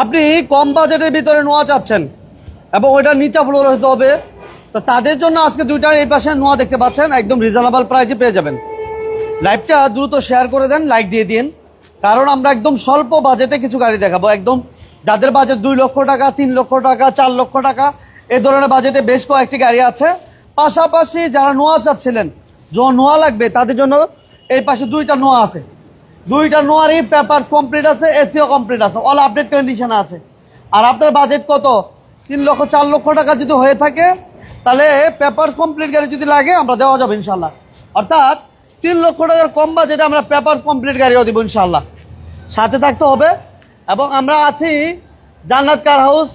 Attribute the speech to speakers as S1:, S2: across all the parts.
S1: আপনি কম বাজেটের ভিতরে নোয়া চাচ্ছেন এবং ওইটা নিচা ফ্লোর হতে হবে। তো তাদের জন্য আজকে দুইটা এই পাশে নোয়া দেখতে পাচ্ছেন, একদম রিজনেবল প্রাইসে পেয়ে যাবেন। লাইভটা দ্রুত শেয়ার করে দেন লাইক দিয়ে দিন। কারণ আমরা একদম স্বল্প বাজেটে কিছু গাড়ি দেখাবো। একদম যাদের বাজেট দুই লক্ষ টাকা, তিন লক্ষ টাকা, চার লক্ষ টাকা, এ ধরনের বাজেটে বেশ কয়েকটি গাড়ি আছে। পাশাপাশি যারা নোয়া চাচ্ছিলেন নোয়া লাগবে, তাদের জন্য এই পাশে দুইটা নোয়া আছে। দুইটা নোয়ারই পেপার কমপ্লিট আছে এসিও কমপ্লিট আছে অল আপডেট কন্ডিশন আছে। আর আপনার বাজেট কত? তিন লক্ষ, চার লক্ষ টাকা যদি হয়ে থাকে, তাহলে পেপার কমপ্লিট গাড়ি যদি লাগে, আমরা দেওয়া যাবে ইনশাল্লাহ অর্থাৎ তিন লক্ষ টাকার কম বাজেটে আমরা পেপার কমপ্লিট গাড়িও দিব ইনশাল্লাহ সাথে থাকতে হবে, এবং আমরা আছি Jannat car house,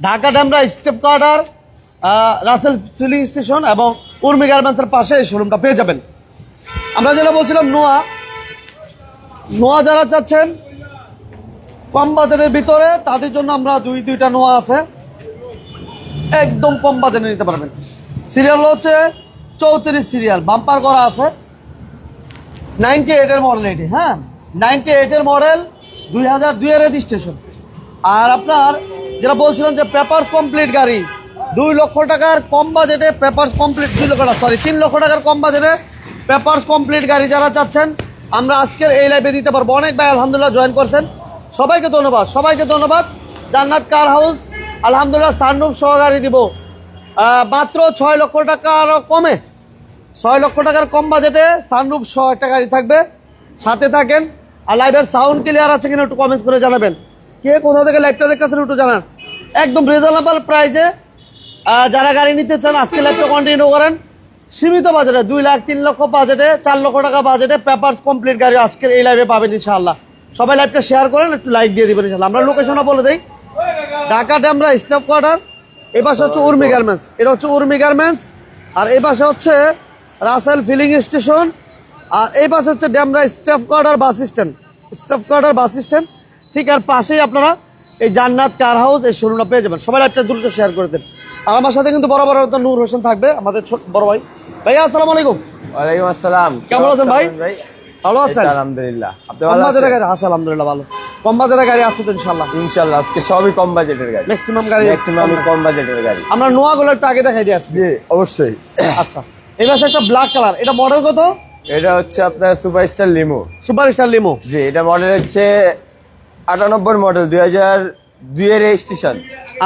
S1: Dhaka Demra staff quarter Rasel filling station এবং উর্মি গার্মেন্টসের পাশে এই শোরুমটা পেয়ে যাবেন। আমরা যেটা বলছিলাম, নোয়া নোয়া যারা চাচ্ছেন কম বাজারের ভিতরে, তাদের জন্য আমরা দুই, দুইটা নোয়া আছে। একদম কম বাজারে নিতে পারবেন। সিরিয়াল হচ্ছে চৌত্রিশ সিরিয়াল, বাম্পার করা আছে। নাইনটি এইটের মডেল এটি হ্যাঁ? নাইনটি এইটের মডেল দুই হাজার দুইয়ের রেজিস্ট্রেশন আর আপনার যেটা বলছিলাম যে পেপারস কমপ্লিট গাড়ি, দুই লক্ষ টাকার কম বাজেটে পেপারস কমপ্লিট দুই লক্ষ টাকা সরি তিন লক্ষ টাকার কম বাজেটে পেপারস কমপ্লিট গাড়ি যারা চাচ্ছেন আমরা আজকের এই লাইভে দিতে পারব। অনেক ভাই আলহামদুলিল্লাহ জয়েন করছেন। সবাইকে ধন্যবাদ সবাইকে ধন্যবাদ। জান্নাত কার হাউস আলহামদুলিল্লাহ সানরুফ সহ গাড়ি দিব মাত্র ছয় লক্ষ টাকা আরও কমে, ছয় লক্ষ টাকার কম বাজেটে সানরুফ সহ একটা গাড়ি থাকবে। সাথে থাকেন, আর লাইভের সাউন্ড ক্লিয়ার আছে কিনা একটু কমেন্টস করে জানাবেন। কে কোথা থেকে লাইভটা দেখতেছেন একটু জানান। একদম রিজনেবল প্রাইজে যারা গাড়ি নিতে চান, আজকে লাইভটা কন্টিনিউ করেন। সীমিত বাজেটে, দুই লাখ, তিন লক্ষ বাজেটে, চার লক্ষ টাকা বাজেটে পেপারস কমপ্লিট গাড়ি আজকের এই লাইভে পাবেন ইনশাআল্লাহ। সবাই লাইভটা শেয়ার করেন, একটু লাইক দিয়ে দিবেন ইনশাআল্লাহ। আমরা লোকেশনও বলে দিই। ঢাকা ড্যামরা স্টাফ কোয়ার্টার এই পাশে হচ্ছে উর্মি গার্মেন্টস এটা হচ্ছে উর্মি গার্মেন্টস আর এই পাশে হচ্ছে রাসেল ফিলিং স্টেশন আর এই পাশে হচ্ছে Demra staff quarter bus stand staff quarter bus stand ঠিক আর পাশেই আপনারা এই জান্নাত কার হাউস এই শোরুমটা পেয়ে যাবেন। সবাই একটা দ্রুত শেয়ার করে দেন। আর আমার সাথে কিন্তু একটা নূর হোসেন থাকবে আমাদের ছোট বড় ভাই। ভাইয়া আসসালামু আলাইকুম।
S2: ওয়ালাইকুম আসসালাম।
S1: কেমন আছেন ভাই?
S2: ভাই?
S1: ভালো আছেন?
S2: আলহামদুলিল্লাহ। আপনি ভালো আছেন?
S1: গাড়ি আছে আলহামদুলিল্লাহ ভালো। কম বাজারের গাড়ি আছে তো ইনশাল্লাহ
S2: ইনশাআল্লাহ আজকে সবই কম বাজেটের গাড়ি।
S1: ম্যাক্সিমাম গাড়ি
S2: ম্যাক্সিমাম কম বাজেটের গাড়ি।
S1: আমরা নোয়াগুলো একটু আগে দেখাই দিই আজকে
S2: অবশ্যই।
S1: আচ্ছা এই পাশে একটা ব্ল্যাক কালার এটা মডেল কত?
S2: এটা হচ্ছে আপনার superstar limo
S1: super star limo
S2: জি এটা মডেল হচ্ছে আটানব্বই মডেল দুই হাজার দুই এর রেজিস্ট্রেশন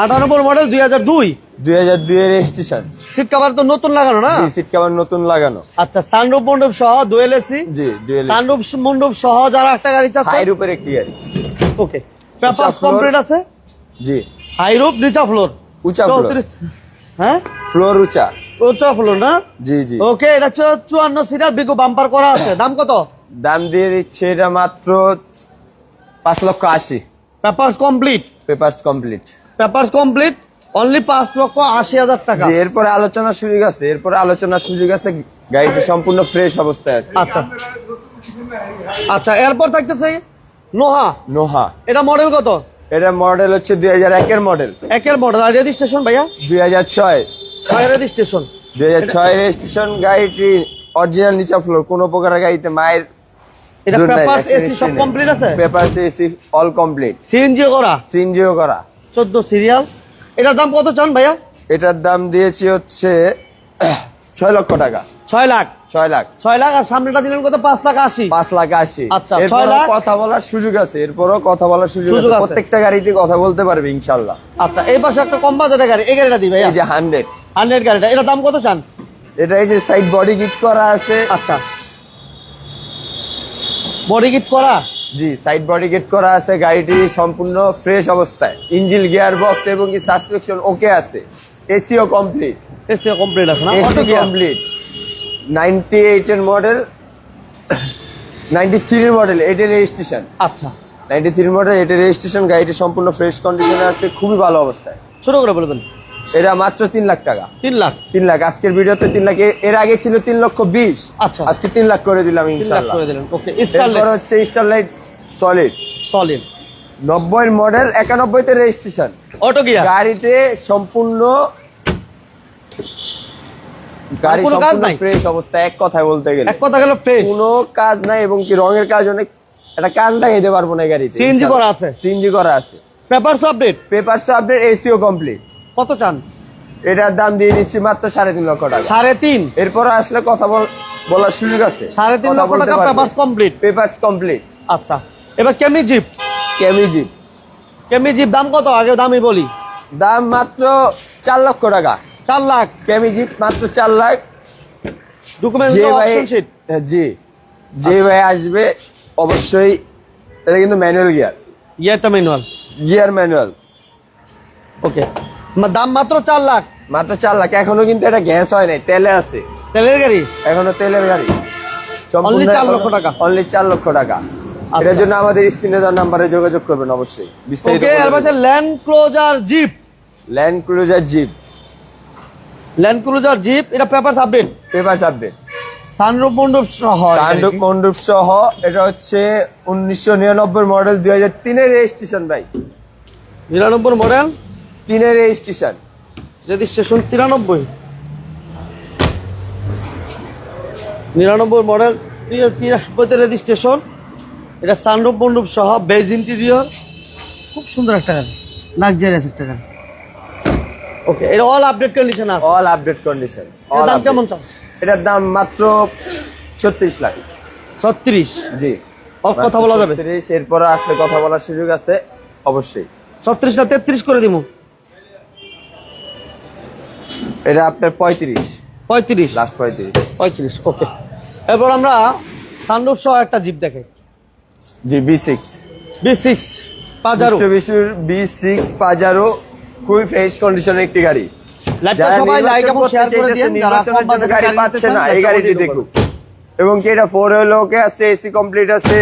S1: আটানব্বই মডেল দুই হাজার দুই।
S2: দুই হাজার দুই এর রেজিস্ট্রেশন
S1: সিট কাভার তো নতুন লাগানো না?
S2: সিট কভার নতুন লাগানো।
S1: আচ্ছা মন্ডপ সহ এসি
S2: জি
S1: মন্ডপ সহ যারা একটা গাড়ি চাচ্ছে?
S2: হাই রূপের একটি গাড়ি।
S1: ওকে পেপার কমপ্লিট আছে?
S2: জি।
S1: হাই রুপ নিচা ফ্লোর
S2: উঁচা ফ্লোর
S1: হ্যাঁ?
S2: ফ্লোর উঁচা।
S1: উঁচা ফ্লোর না?
S2: জি জি।
S1: ওকে এটা হচ্ছে চুয়ান্ন সিটার বিগু বাম্পার করা আছে। দাম কত?
S2: দাম দিয়ে দিচ্ছে এটা মাত্র পাঁচ লক্ষ আশি।
S1: Paper complete
S2: papers complete
S1: paper complete only পাঁচ লক্ষ আশি হাজার টাকা।
S2: এরপরে আলোচনার সুযোগ আছে এরপরে আলোচনার সুযোগ আছে গাড়িটি সম্পূর্ণ ফ্রেশ অবস্থায় আছে।
S1: আচ্ছা। আচ্ছা এরপর থাকতেছে নোহা।
S2: নোহা।
S1: এটা মডেল কত?
S2: এটা মডেল হচ্ছে দুই হাজার একের মডেল
S1: একের মডেল আর রেজিস্ট্রেশন ভাইয়া?
S2: দুই হাজার ছয়।
S1: ছয় রেজিস্ট্রেশন
S2: দুই হাজার ছয় রেজিস্ট্রেশন গাড়িটি অরিজিনাল নিচা ফ্লোর কোনো প্রকার গাড়িতে মায়ের
S1: এটা পেপার এসি সব কমপ্লিট আছে?
S2: Paper AC all complete
S1: CNG করা?
S2: সিনজিও করা।
S1: চোদ্দ সিরিয়াল এটার দাম কত চান ভাইয়া?
S2: এটার দাম দিয়েছি হচ্ছে ছয় লক্ষ টাকা।
S1: ছয় লাখ?
S2: ছয় লাখ।
S1: ছয় লাখ আর সামনেটা দিলেন কত? পাঁচ লাখ আশি।
S2: পাঁচ লাখ আশি।
S1: আচ্ছা, ছয় লাখ।
S2: কথা বলার সুযোগ আছে এরপরও কথা বলার সুযোগ আছে। প্রত্যেকটা গাড়িতে কথা বলতে পারবে ইনশাল্লাহ।
S1: আচ্ছা এই পাশে একটা কম বাজারের গাড়ি এই গাড়িটা ভাইয়া।
S2: এই যে হান্ড্রেড।
S1: হান্ড্রেড গাড়িটা এটার দাম কত চান?
S2: এটা এই যে সাইড বডি কিট করা আছে।
S1: আচ্ছা। বডি কিট করা?
S2: জি সাইড বডি কিট করা আছে গাড়িটি সম্পূর্ণ ফ্রেশ অবস্থায়। ইঞ্জিন গিয়ার বক্স এবং কি সাসপেকশন ওকে আছে। এসিও কমপ্লিট
S1: এসি কমপ্লিট আছে না? অটো
S2: কমপ্লিট নাইনটি এইটের মডেল নাইনটি থ্রির মডেল এটের রেজিস্ট্রেশন
S1: আচ্ছা।
S2: নাইনটি থ্রির মডেল এটের রেজিস্ট্রেশন গাড়িটি সম্পূর্ণ ফ্রেশ কন্ডিশনে আছে খুবই ভালো অবস্থায়।
S1: ছোট করে বলবেন?
S2: এটা মাত্র তিন লাখ টাকা।
S1: তিন লাখ
S2: তিন লাখ আজকের ভিডিওতে তিন লাখ এর- আগে ছিল তিন লক্ষ বিশ।
S1: আচ্ছা।
S2: আজকে তিন লাখ করে দিলাম ইনশাল্লাহ এরপর হচ্ছে স্টারলাইট সলিড
S1: সলিড
S2: নব্বই মডেল একানব্বইতে রেজিস্ট্রেশন
S1: অটো গিয়ার
S2: গাড়িতে সম্পূর্ণ গাড়ি
S1: কাজ
S2: সম্পূর্ণ? ফ্রেশ অবস্থা এক কথায় বলতে গেলে।
S1: এক কথা গেল ফ্রেশ
S2: কোনো কাজ নাই এবং কি রঙের কাজ অনেক একটা কাজ দেখাইতে পারব না গাড়িতে
S1: CNG করা আছে?
S2: সিএনজি করা আছে।
S1: পেপারস আপডেট
S2: পেপার আপডেট এসিও কমপ্লিট
S1: কত চান?
S2: এটার দাম দিয়ে দিচ্ছি মাত্র সাড়ে তিন লক্ষ টাকা।
S1: সাড়ে তিন?
S2: এরপর আসলে কথা বল- বলার সুযোগ আছে।
S1: সাড়ে তিন লক্ষ টাকা পেপারস কমপ্লিট
S2: পেপার কমপ্লিট
S1: আচ্ছা এবার কেমি জিপ।
S2: কেমি জিপ।
S1: কেমি জিপ দাম কত? আগে দামই বলি।
S2: দাম মাত্র চার লক্ষ টাকা।
S1: চার লাখ।
S2: কেমি জিপ মাত্র চার লাখ।
S1: ডকুমেন্ট
S2: যে ভাই
S1: অপশন শিট
S2: জি। যে ভাই আসবে অবশ্যই এটা কিন্তু ম্যানুয়াল গিয়ার
S1: ইয়েটা ম্যানুয়াল
S2: গিয়ার ম্যানুয়াল
S1: ওকে দাম মাত্র চার লাখ।
S2: মাত্র চার লাখ। এখনও কিন্তু এটা গ্যাস হয় নাই তেলে আছে।
S1: তেলের গাড়ি?
S2: এখনও তেলের গাড়ি।
S1: চার লক্ষ টাকা?
S2: অনলি চার লক্ষ টাকা। এটার জন্য আমাদের স্ক্রিনে দেওয়ার নাম্বারে যোগাযোগ করবেন অবশ্যই। বিস্তারিত
S1: এর পাশে land cruiser jeep
S2: land jeep
S1: land jeep এটা papers update
S2: paper update
S1: sunroof মণ্ডপ সহ
S2: তাণ্ডব মন্ডপ সহ এটা হচ্ছে উনিশশো নিরানব্বই মডেল দুই হাজার তিনের রেজিস্ট্রেশন ভাই।
S1: নিরানব্বই মডেল
S2: তিনের রেজিস্ট্রেশন
S1: রেজিস্ট্রেশন তিরানব্বই। নিরানব্বই মডেল তিরানব্বইতে রেজিস্ট্রেশন এটা সানরূপ মণ্ডপ সহ বেজ ইন্টেরিয়র খুব সুন্দর একটা গাড়ি লাক্সারিয়াস একটা গাড়ি। ওকে এটা অল আপডেট কন্ডিশন আছে।
S2: অল আপডেট কন্ডিশন
S1: দাম কেমন চান
S2: এটার দাম মাত্র ছত্রিশ লাখ।
S1: ছত্রিশ?
S2: জি।
S1: কথা বলা যাবে?
S2: 36, এরপরে আসলে কথা বলার সুযোগ আছে অবশ্যই।
S1: ছত্রিশ না তেত্রিশ করে দিব
S2: এটা আপনার পঁয়ত্রিশ।
S1: পঁয়ত্রিশ?
S2: লাস্ট পঁয়ত্রিশ।
S1: পঁয়ত্রিশ ওকে এরপর আমরা সানরূপ সহ একটা জিপ দেখে
S2: জি B six.
S1: B six Pajero.
S2: B six Pajero খুবই ফ্রেশ কন্ডিশনের একটি গাড়ি।
S1: এবং
S2: কি এটা ফোর হুইল ওকে আছে এসি কমপ্লিট আছে।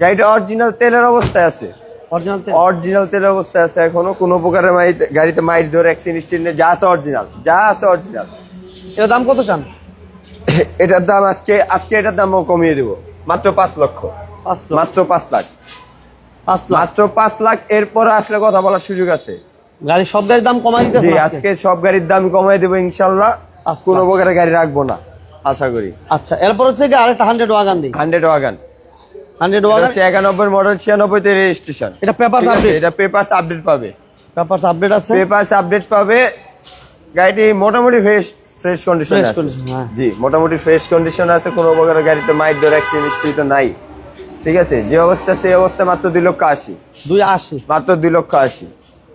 S2: গাড়িটা অরিজিনাল তেলের অবস্থায় আছে।
S1: অরিজিনাল
S2: তেলের অবস্থায় আছে এখনও। কোনো প্রকারের গাড়িতে মাইট ধরে অ্যাক্সিডেন্ট স্টিল যা আছে অরিজিনাল যা আছে অরিজিনাল
S1: এর দাম কত চান?
S2: এটার দাম আজকে আজকে এটার দামও কমিয়ে দেবো। মাত্র পাঁচ লক্ষ। মাত্র পাঁচ লাখ। মাত্র পাঁচ লাখ। এরপর আসলে কথা বলার সুযোগ আছে।
S1: গাড়ি সব গাড়ির দাম কমাই দিতে
S2: আজকে? সব গাড়ির দাম কমাই দেবো ইনশাল্লাহ।
S1: পাঁচ
S2: কোনো। প্রকারের গাড়ি রাখব না আশা করি।
S1: আচ্ছা এরপর হচ্ছে কি আরেকটা হান্ড্রেড ওয়াগান দিই
S2: হান্ড্রেড ওয়াগান
S1: হান্ড্রেড ওয়াগান
S2: হচ্ছে একানব্বই মডেল ছিয়ানব্বইতে রেজিস্ট্রেশন
S1: এটা পেপার আপডেট
S2: এটা পেপারস আপডেট পাবে।
S1: পেপার আপডেট আছে?
S2: পেপারস আপডেট পাবে। গাড়িটি মোটামুটি ফ্রেশ ফ্রেশ কন্ডিশন আছে।
S1: হ্যাঁ।
S2: জি মোটামুটি ফ্রেশ কন্ডিশন আছে কোনো প্রকারের গাড়িতে মাইট ধরে অ্যাক্সিডেন্ট তো নাই। ঠিক আছে যে অবস্থা সেই অবস্থা মাত্র দুই লক্ষ আশি।
S1: দুই আশি?
S2: মাত্র দুই লক্ষ আশি।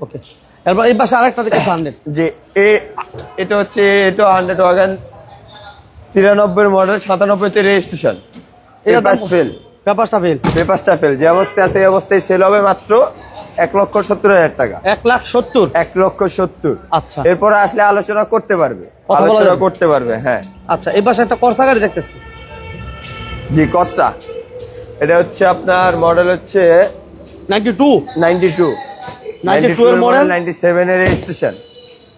S1: ওকে এরপর এই পাশে আরেকটা দেখে হান্ড্রেড।
S2: যে এ এটা হচ্ছে এটা হান্ড্রেড ওয়াগান তিরানব্বই মডেল সাতানব্বইতে রেজিস্ট্রেশন
S1: এটা
S2: ফেল
S1: পেপারটা ফেল।
S2: পেপারসটা ফেল। যে অবস্থায় আছে এই অবস্থায় সেল হবে মাত্র এক লক্ষ সত্তর হাজার টাকা।
S1: এক লাখ সত্তর?
S2: এক লক্ষ সত্তর।
S1: আচ্ছা।
S2: এরপরে আসলে আলোচনা করতে পারবে। আলোচনা করতে পারবে হ্যাঁ।
S1: আচ্ছা এই পাশে একটা কর্সা গাড়ি দেখতেছি।
S2: জি কর্সা এটা হচ্ছে আপনার মডেল হচ্ছে
S1: নাইনটি টু।
S2: Ninety two.
S1: 92 এর model?
S2: নাইনটি সেভেন এর রেজিস্ট্রেশন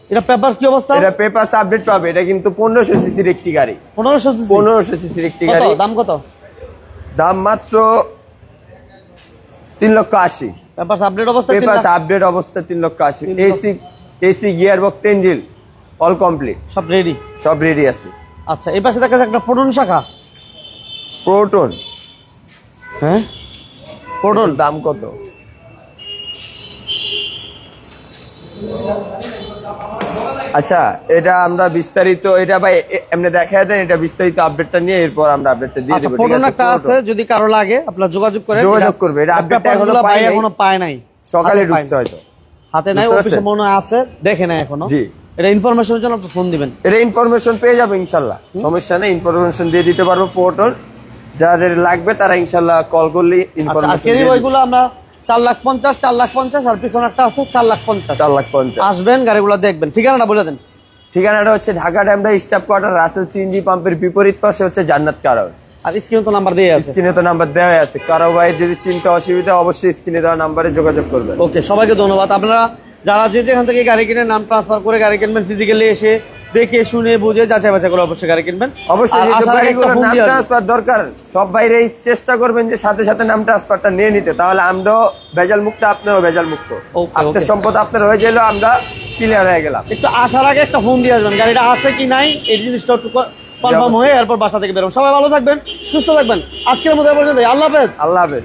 S1: এটা পেপার কি অবস্থা?
S2: এটা পেপার আপডেট পাবে। এটা কিন্তু পনেরোশো সিসির একটি গাড়ি।
S1: পনেরোশো
S2: পনেরোশো সিসির একটি গাড়ি।
S1: দাম কত?
S2: দাম মাত্র তিন লক্ষ আশি।
S1: পেপার আপডেট অবস্থা
S2: পেপার আপডেট অবস্থা তিন লক্ষ আশি। AC AC gear box engine all complete
S1: সব রেডি
S2: সব রেডি আছে।
S1: আচ্ছা এই পাশে দেখা যাচ্ছে একটা প্রোটন শাখা।
S2: প্রোটন
S1: হ্যাঁ? প্রোটন
S2: দাম কত? আচ্ছা এটা আমরা বিস্তারিত এটা ভাই এমনি দেখা দেন এটা বিস্তারিত আপডেটটা নিয়ে এরপর আমরা আপডেটটা দিয়ে
S1: আচ্ছা
S2: দেবো ঠিক আছে?
S1: আছে যদি কারও লাগে আপনার যোগাযোগ করে
S2: যোগাযোগ করবে, এটা update টা
S1: এখনও
S2: পাই
S1: এখনও পায় নাই।
S2: সকালে ঢুকছে। হয়তো।
S1: হাতে নাই অফিসে মনে আছে দেখে নাই এখনও।
S2: জি।
S1: এটা ইনফরমেশনের জন্য আপনি ফোন দিবেন।
S2: এটা ইনফরমেশন পেয়ে যাবে ইনশাল্লাহ সমস্যা নেই ইনফরমেশন দিয়ে দিতে পারব পোর্টন যাদের লাগবে তারা ইনশাল্লাহ কল করলে
S1: আর
S2: ইনফরমেশন
S1: কেরি বইগুলো আমরা চার লাখ পঞ্চাশ চার লাখ পঞ্চাশ আর পিছনে আছে চার লাখ পঞ্চাশ।
S2: চার লাখ পঞ্চাশ।
S1: আসবেন গাড়িগুলো দেখবেন। ঠিকানাটা বলে দেন।
S2: ঠিকানাটা হচ্ছে Dhaka Demra staff quarter Russel CNG পাম্পের বিপরীত পাশে হচ্ছে জান্নাত কার হাউস
S1: আর স্ক্রিনে তো নাম্বার দিয়ে আছে।
S2: স্ক্রিনে তো নাম্বার দেওয়া আছে। কারও ভাইয়ের যদি চিন্তা অসুবিধা অবশ্যই স্ক্রিনে দেওয়া নাম্বারে যোগাযোগ করবেন।
S1: ওকে সবাইকে ধন্যবাদ। আপনারা যারা যে যেখান থেকে গাড়ি কিনে নাম ট্রান্সফার করে গাড়ি কিনবেন ফিজিক্যালি এসে দেখে শুনে বুঝে যাচাই বাছাই করে অবশ্যই গাড়ি কিনবেন।
S2: অবশ্যই। ট্রান্সফার দরকার সব বাইরে চেষ্টা করবেন যে সাথে সাথে নাম ট্রান্সফারটা নিয়ে নিতে। তাহলে আমরাও ভেজাল মুক্ত আপনিও ভেজাল মুক্ত আপনার সম্পদ আপনার হয়ে গেলেও আমরা ক্লিয়ার হয়ে গেলাম।
S1: একটু আসার আগে একটা ফোন দিয়ে আসবেন গাড়িটা আছে কি নাই এই জিনিসটা একটু কনফার্ম হয়ে এরপর বাসা থেকে বেরোন সবাই ভালো থাকবেন সুস্থ থাকবেন। আজকের মতো পর্যন্ত আল্লাহ হাফেজ।
S2: আল্লাহ হাফেজ।